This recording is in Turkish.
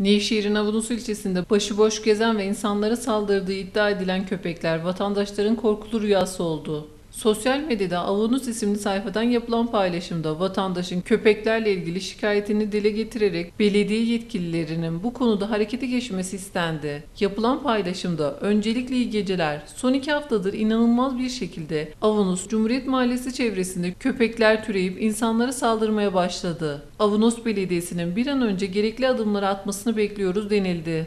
Nevşehir'in Avunus ilçesinde başıboş gezen ve insanlara saldırdığı iddia edilen köpekler vatandaşların korkulu rüyası oldu. Sosyal medyada Avunus isimli sayfadan yapılan paylaşımda vatandaşın köpeklerle ilgili şikayetini dile getirerek belediye yetkililerinin bu konuda harekete geçmesi istendi. Yapılan paylaşımda öncelikle iyi geceler. Son iki haftadır inanılmaz bir şekilde Avunus Cumhuriyet Mahallesi çevresinde köpekler türeyip insanlara saldırmaya başladı. Avunus Belediyesi'nin bir an önce gerekli adımları atmasını bekliyoruz denildi.